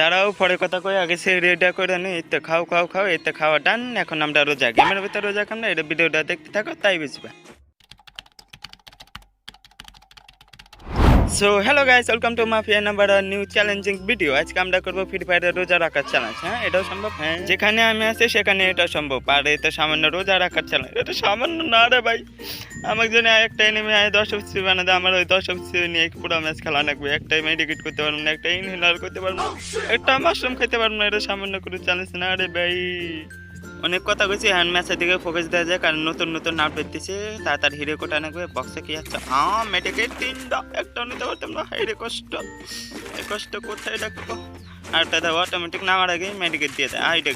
দাঁড়াও, পরে কথা কয়ে আগে সে রেডা করে নি এতে খাও খাও খাও এতে খাওয়া ডান এখন আমরা রোজা, গেমের ভিতরে রোজা খাম না এটা ভিডিওটা দেখতে থাকো, তাই বুঝবে। So hello guys welcome to mafia number new challenging video আজকে আমরা করব ফ্রি ফায়ারের রোজা রাখার চ্যালেঞ্জ হ্যাঁ? এটাও সম্ভব হ্যাঁ? যেখানে আমি আছি, সেখানে এটা সম্ভব। আর এটা সামান্য রোজা রাখার চ্যালেঞ্জ এটা সামান্য না রে ভাই। আমাকে জন্য একটা এনিমি আয় দশ অফিসি বানা দেয় আমার ওই দশ অফিসি নিয়ে পুরো ম্যাচ খেলা লাগবে। একটাই মেডিকেট করতে পারব না, একটা ইনহেলার করতে পারব না। একটা মাশরুম খেতে পারব না, এটা সামান্য করে চ্যালেঞ্জ না রে ভাই। অনেক কথা কইছি হ্যান্ড ম্যাচের দিকে ফোকাস দেওয়া যায় কারণ নতুন নতুন আপডেট তা তাড়াতাড়ি হিরে কোটা নাকবে বক্সে কি আছে? আ মেডিকেট তিনটা একটা নিতে পারতাম না। হাইরে কষ্ট। এই কষ্ট কোথায় রাখব? আর তাদের অটোমেটিক নামার আগে মেডিকেট দিয়ে দেয়। আইটা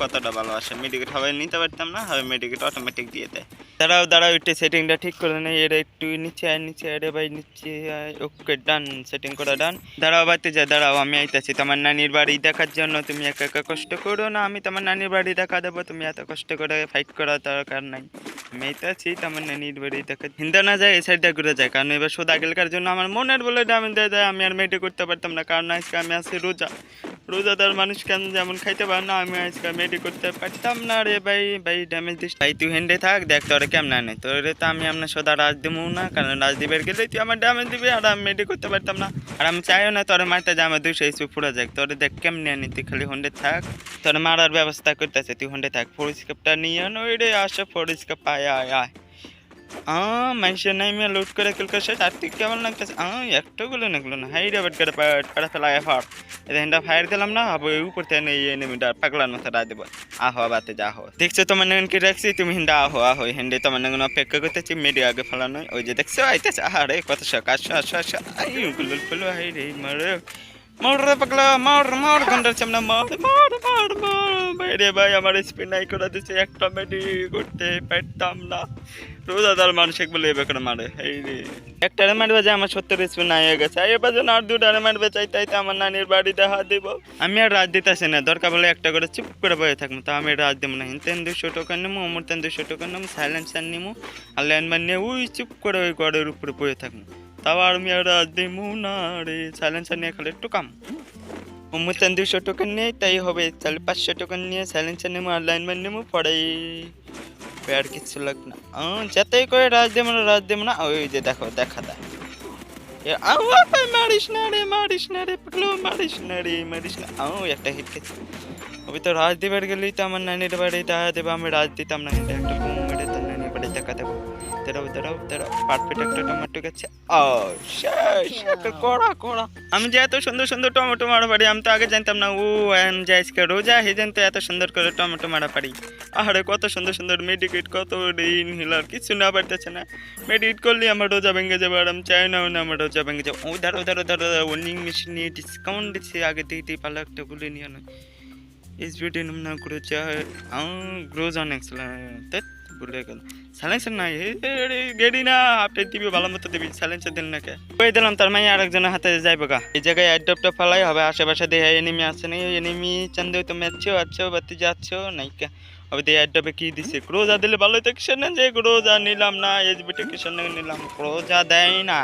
কতটা ভালো ভালোবাসে। মেডিকেট হবে নিতে পারতাম না হবে মেডিকেট অটোমেটিক দিয়ে দেয়। দাঁড়াও দাঁড়াও, একটু সেটিংটা ঠিক করে নেই এর একটু নিচে আয় নিচে আয় রে ভাই, নিচে আয়। ওকে ডান সেটিং করা ডান দাঁড়াও, বাড়তে যা, দাঁড়াও, আমি আইতাছি। তোমার নানির বাড়ি দেখার জন্য তুমি একা একা কষ্ট করো না। আমি তোমার নানির বাড়ি দেখা দেবো। তুমি এত কষ্ট করে ফাইট করার দরকার নাই। আমি আইতাছি তোমার নানির বাড়ি দেখা। হিন্দা না যায়, এই সাইডটা ঘুরে যায়। কারণ এবার সোদা গেলকার জন্য? আমার মনের বলে ডামেন দেয় যায় আমি আর মেয়েটা করতে পারতাম না। কারণ আজকে আমি আছি রোজা। রোজাদার মানুষ কেন যেমন খাইতে পারে না, আমি আজকে মেডি করতে পারতাম না রে ভাই। ভাই ড্যামেজ দিস। ভাই, তুই হেন্ডে থাক, দেখ তোরে কেমন আনে। তোরে তো আমি আপনার সদা রাজ দেবো না, কারণ রাজ দিবের গেলে তুই আমার ড্যামেজ দিবি, আর আমি মেডি করতে পারতাম না। আর আমি চাইও না তোরে মারতে যা আমার দুশো এসে পুরো যাক। তোরে দেখ কেমনি আনি, তুই খালি হন্ডে থাক। তোর মারার ব্যবস্থা করতেছে, তুই হন্ডে থাক। ফোরিস্কাপটা নিয়ে আন ওই রে আসো ফোরিস্কাপ আয় আয় আয়। আহ মানুষের নাই মেয়ে লুট করে কিল করছে আর তুই কেমন লাগতেছে? একটু গুলো না গুলো না। হাই রে বাট করে পাড়া ফেলা এফার এটা ফায়ার দিলাম না হবে উপর থেকে এই এনিমিটা পাগলার মতো রা দেবো। আহো, বাতে যা হো। দেখছ তোমার নয়নকে রাখছি? তুমি হিন্দা, আহো আহো হিন্দে তোমার নয়ন অপেক্ষা করতেছি মেডি আগে ফেলানো ওই যে দেখছ, আইতেছে আরে কত শখ, আসো আসো আসো। আই গুলো ফুলো হাই রে, মারে। মর রে পাগলা, মর মর, গন্ডার চামনা মর মর মর মর। বাইরে ভাই, আমার স্পিন নাই করে দিচ্ছে একটা মেডি করতে পারতাম না। মানুষ করে মারে মারবে যে। আমার সত্তর নাই গেছে। আর মারবে চাই তাই তো আমার নানির দিব। আমি আর রাত দিতেছি না, দরকার বলে একটা করে চুপ করে বসে থাকব। তা আমি রাত দেবো না তেন দুশো টোকেন নেব অমর তেন দুশো টোকেন নেব সাইলেন্সার নেব আর ল্যান্ডম্যান নিয়ে ওই চুপ করে ওই গড়ের উপরে বসে থাকব। তাও আর আমি আর রাত দেবো না রে সাইলেন্সার নিয়ে খালি একটু কাম। অমর তেন দুশো টোকেন নেই, তাই হবে, তাহলে পাঁচশো টাকা নিয়ে সাইলেন্সার নেব আর লাইনম্যান নেব পরে আর কিছু লাগবে না। যাতেই করে রাজ দেবো না, রাজ দেব না। ওই যে দেখো, দেখা দেয় মারিস না রে, মারিস না রে মারিস মারিস না। একটা হিট খেয়েছে। তো রাজদীপের গেলেই তো আমার নানির বাড়ি দেখা দেবে, আমি রাজ দিতাম না। একটা তার বাড়ি দেখা দেবো দাঁড়াও দাঁড়াও দাঁড়াও পারফেক্ট একটা টমেটো গেছে। ও কড়া কড়া। আমি যে এত সুন্দর সুন্দর টমেটো মারা পারি আমি তো আগে জানতাম না। ও এম যে আজকে রোজা হে জানতো এত সুন্দর করে টমেটো মারা পারি আরে কত সুন্দর সুন্দর মেডিকেট কত রিন হিলার কিছু না পারতেছে না। মেডিকেট করলে আমার রোজা ভেঙে যাবে আর আমি চাই না না আমার রোজা ভেঙে যাবে। ও দাঁড়ো দাঁড়ো দাঁড়ো ওয়ার্নিং মেশিন নিয়ে ডিসকাউন্ট দিচ্ছে। আগে দিয়ে দিয়ে পালা একটা বলে নিয়ে নয় এসবিটি নাম না করে যা গ্রোজ অনেক ধ্যাৎ, ভুলে গেল স্যালেন্সার নাই গেডি না, আপনি দিবি, ভালো মতো দিবি স্যালেন্সার দিল না কে কই দিলাম, তার মানে আরেকজনের হাতে যাইব গা। এই জায়গায় অ্যাডপ্টটা ফেলাই হবে, আশেপাশে দেহে এনিমি আছে নি এনিমি চান্দে তো আছো আছো বাতি যাচ্ছো নাই কে? হবে দিয়ে অ্যাডপে কি দিছে? ক্রোজা দিলে ভালো তো কিসের না, যে ক্রোজা নিলাম না এসবিটি কিসের নিলাম ক্রোজা দেয় না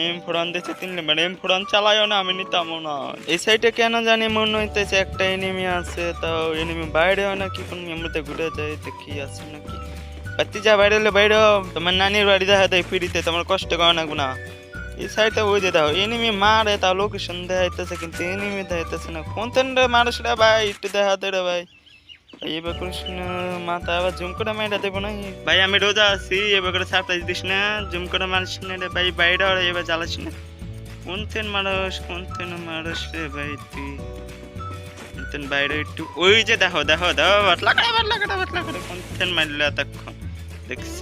এম ফোড়ন দিচ্ছে তিন নম্বর, এম ফোড়ন চালায়ও না, আমি নিতামও না। এই সাইডে কেন জানি মনে হইতেছে একটা এনিমি আছে, তাও এনিমি বাইরেও নাকি কোন মেমোতে ঘুরে যায় দেখি আছে নাকি? বাতি যা বাইরে হলে বাইরে। তোমার নানির বাড়ি দেখা দেয় ফিরিতে, তোমার কষ্ট করে না গুনা এই সাইডে ওই যে দাও এনিমি মারে তা লোকেশন দেখাইতেছে, কিন্তু এনিমি দেখাইতেছে না। কোন তেনটা মারিস রে ভাই, একটু দেখা দে রে ভাই। এবার করিস না মাথা আবার জুম করে না ভাই, আমি রোজা আছি এবার করে সারপ্রাইজ দিস না। জুম করে মারিস না রে ভাই, বাইরে আর এবার জ্বালাস না কোন তেন মানুষ কোনতেন মানুষ রে ভাই তুই? কোনতেন বাইরে একটু ওই যে দেখো দেখো দেখো, বাটলা করে বাটলা করে বাটলা করে। কোন তেন মারলে এতক্ষণ? দেখছ?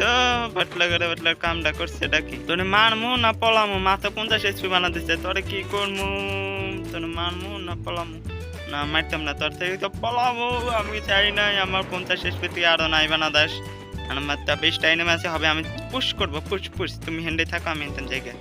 বাটলা করে বাটলা কামটা করছে ডাকি তোরে মারমু না পলামু? মাথা পঞ্চাশ এসপি বানা দিচ্ছে তোরে কি করমু? তোরে মারমু না পলামু? না, মারতাম না। তোর থেকে তো পলামু আমি চাই নাই আমার পঞ্চাশ শেষ তুই আরও নাই বানা দাস আমার তা বেশ টাইমে আছে, হবে, আমি পুশ করব পুশ পুশ তুমি হেন্ডে থাকো, আমি হেন জায়গায়।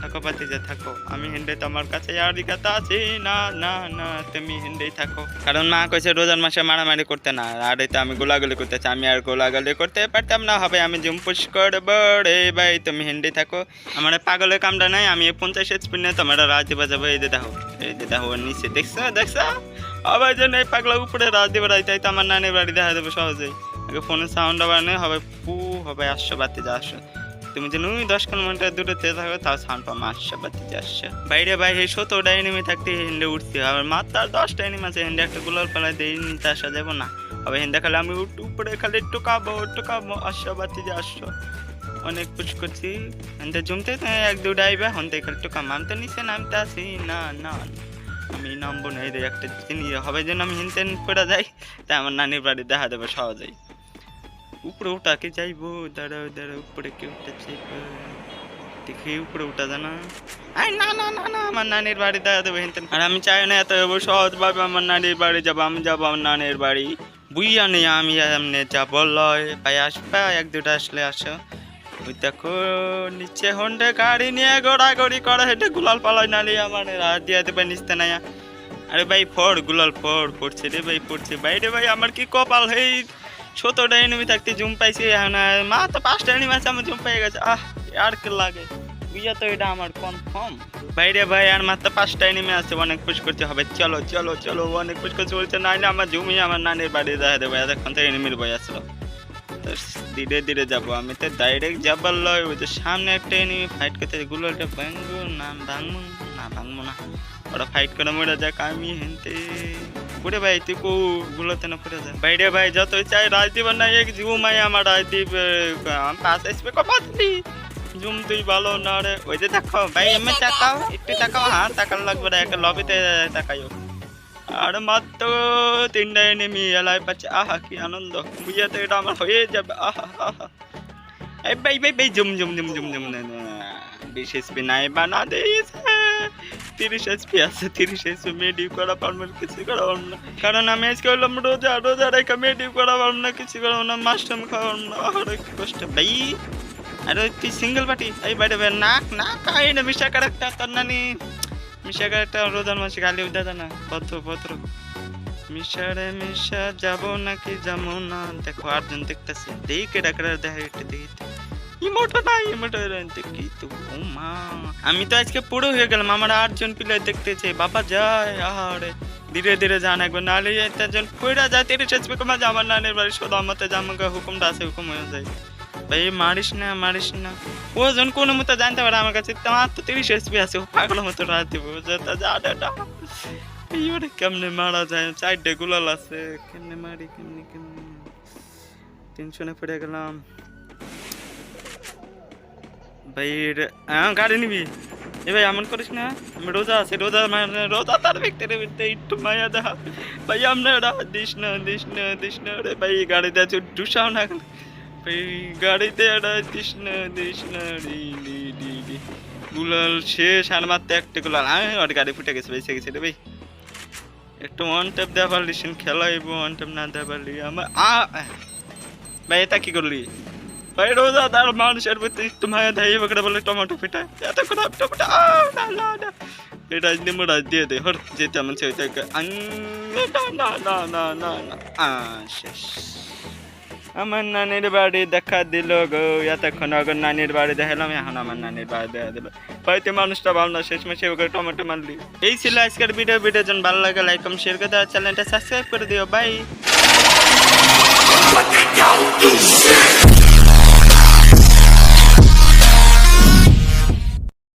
থাকো পাতি যে থাকো। আমি হেন্ডে তোমার কাছে আর দিকাতা আছি। না না না, তুমি হেন্ডেই থাকো। কারণ মা কইছে, রোজার মাসে মারামারি করতে না। আর তো আমি গোলাগুলি করতেছি আমি আর গোলাগুলি করতে পারতাম না। হবে, আমি জুম পুশ করব রে ভাই, তুমি হেন্ডেই থাকো। আমার পাগলের কামটা নাই, আমি পঞ্চাশ স্পিনে তোমার রাজি বাজাবো, এই দেখো। এই যে দেখো, নিচে দেখছ দেখছ? আবার যেন এই পাগলা উপরে রাত রাত তাই তো আমার নানির বাড়ি দেখা দেবে সহজেই। আগে ফোনের সাউন্ড আবার নেই হবে পু, হবে আসছো বাতি আসছো তুমি যেন ওই দশ কিলোমিটার দূরে তে থাকবে তাও সাউন্ড পাবো আসছো বাতি যা আসছো বাইরে বাইরে সতেরোটা এনিমি থাকতে হেন্ডে উঠতে হবে মাত্র আর দশটা এনিমি আছে হেন্ডে একটা গুলাল ফেলা দিয়ে নিতে আসা যাব না। হবে হেন্ডে খালি আমি উপরে খালি টুকাবো টুকাবো আসছো বাতি আসছো অনেক পুশ করছি। হেন্ডে জমতে এক দুটা আইবে হন্তে খালি টুকাম আমি তো নিচে নামতে আসি না না। আমি নামবো না, এই একটা জিনিস হবে যেন আমি হিনতে পড়ে যাই তাই আমার নানির বাড়ি দেখা দেবে সহজেই। উপরে উঠা কে যাইবো? দাঁড়াও দাঁড়াও, উপরে কে উঠেছে দেখি উপরে উঠা জানা আই, না না না না, আমার নানির বাড়ি দেখা দেবে হিনতে। আর আমি চাই না এত সহজ ভাবে আমার নানির বাড়ি যাব, আমি যাব আমার নানির বাড়ি। বুইয়া নেই আমি এমনি যাব লয় ভাই আসবে, এক দুটা আসলে আসো। দেখো, নিচে হন্ডে গাড়ি নিয়ে গোড়াগড়ি করে। হেঁটে গুলাল পালাই নালি আমার, রাত দেবে নিচতে নাই আরে ভাই ফোর গুলাল ফোর পড়ছে রে ভাই, পড়ছে। ভাই রে ভাই, আমার কি কপাল? হেই, সতেরোটা এনিমি থাকতে জুম পাইছি আর, মা, তো পাঁচটা এনিমি আছে, আমার জুম পেয়ে গেছে। আহ, আর কি লাগে? বুঝা তো এটা আমার কনফার্ম বাইরে ভাই, আর মাত্র পাঁচটা এনিমি আছে, অনেক পুশ করতে হবে। চলো চলো চলো, অনেক পুশ করতে বলছে না না আমার জমি আমার নানির বাড়ি দেখা দেবে এতক্ষণ তো এনিমির বই আসলো ধীরে ধীরে যাব আমি। তো ডাইরেক্ট যাবার লয় ওই যে সামনে একটা এনিমি ফাইট করতে গুলোটা ভাঙবো না ভাঙবো? না ভাঙবো না। ওরা ফাইট করে মরে যাক আমি হেনতে। পুরে ভাই, তুই কো গুলোতে না পুরে যা। বাইরে ভাই, যতই চাই রাজদীপ না, এক জুমাই আমার রাজদীপ আমি পাস আসবে দিলি জুম তুই ভালো না রে। ওই যে দেখো, ভাই, এমনি তাকাও, একটু তাকাও। হ্যাঁ তাকার লাগবে না একটা লবিতে তাকাইও। আর মাত্র তিনটা এনেমি এলাই পাচ্ছে। আহা কি আনন্দ। বুঝিয়া তো এটা আমার হয়ে যাবে। আহা আহা এই ভাই ভাই ভাই zoom zoom zoom zoom zoom না, না। বিশ এসপি নাই বানা দিয়েছে। তিরিশ এসপি আছে তিরিশ এসপি মেডিউ করা পারব না, কিছু করা পারব না। কারণ আমি আজকে হলাম রোজা রোজা রেখে মেডিউ করা পারব না কিছু করা না মাস্টার খাওয়া না। আরে কি কষ্ট ভাই। আরে তুই সিঙ্গেল পার্টি এই বাইরে বের না না না মিশা কারেক্টার তোর নানি। মিশা কারেক্টার রোজার মাসে গালি উঠা না পত্র পত্র মিশারে মিশা যাব নাকি যাব না? দেখো আটজন দেখতেছে। দেখি কেটা দেখা একটু দেখি। ইমোটো না, ইমোটো দেখি তো মা। আমি তো আজকে পুরো হয়ে গেলাম, আমার আটজন প্লেয়ার দেখতেছে। বাবা যায় আরে ধীরে ধীরে যান একবার নাহলে একজন পড়া যায়, তিরিশ এসপি কমা আমার নানের বাড়ি সোদা মতে জামুকা হুকুমটা আছে, হুকুম হয়ে যায়। ভাই, মারিস না মারিস না। ওজন কোনো মতো জানতে পারে আমার কাছে। তোমার তো তিরিশ এসপি আছে, ও পাগল মতো রাত দিব এইবারে কেমনে মারা যায়, চারটে গুলাল আছে। কেমনে মারি, কেমনে কেমনে? টেনশনে পড়ে গেলাম। ভাই হ্যাঁ গাড়ি নিবি? এ ভাই, এমন করিস না, আমি রোজা আছে, রোজা মানে রোজা তার ব্যক্তি রে ব্যক্তি একটু মায়া দেখা। ভাই, আমরা দিস না দিস না দিস না, রে ভাই, গাড়িতে আছে ডুসাও না। গাড়িতে রি রি গুলাল শেষ, আর মাত্র একটা গুলাল। আমি ওর গাড়ি ফুটে গেছে, বেঁচে গেছে রে ভাই। একটু ওয়ান ট্যাপ দেওয়া পারলি সেন খেলাইবো ওয়ান ট্যাপ না দেওয়া পারলি আমার আ, ভাই, এটা কি করলি? ভাই, রোজা তার মানুষের প্রতি একটু মায়া দেয় বলে টমেটো পিঠা এত করে টমেটো না এটা নিমো রাজ দিয়ে দে হর যেতে আমার না না না না না না। আ, শেষ। আমার নানির বাড়ি দেখা দিল গো। এতক্ষণ আগে নানির বাড়ি দেখালাম, এখন আমার নানির বাড়ি দেখা দিল। হয়তো মানুষটা ভালো না শেষ মাসে ওকে টমেটো মারলি। এই ছিল আজকের ভিডিও ভিডিও জন ভালো লাগে লাইক কম শেয়ার করে দেওয়া চ্যানেলটা সাবস্ক্রাইব করে দিও। বাই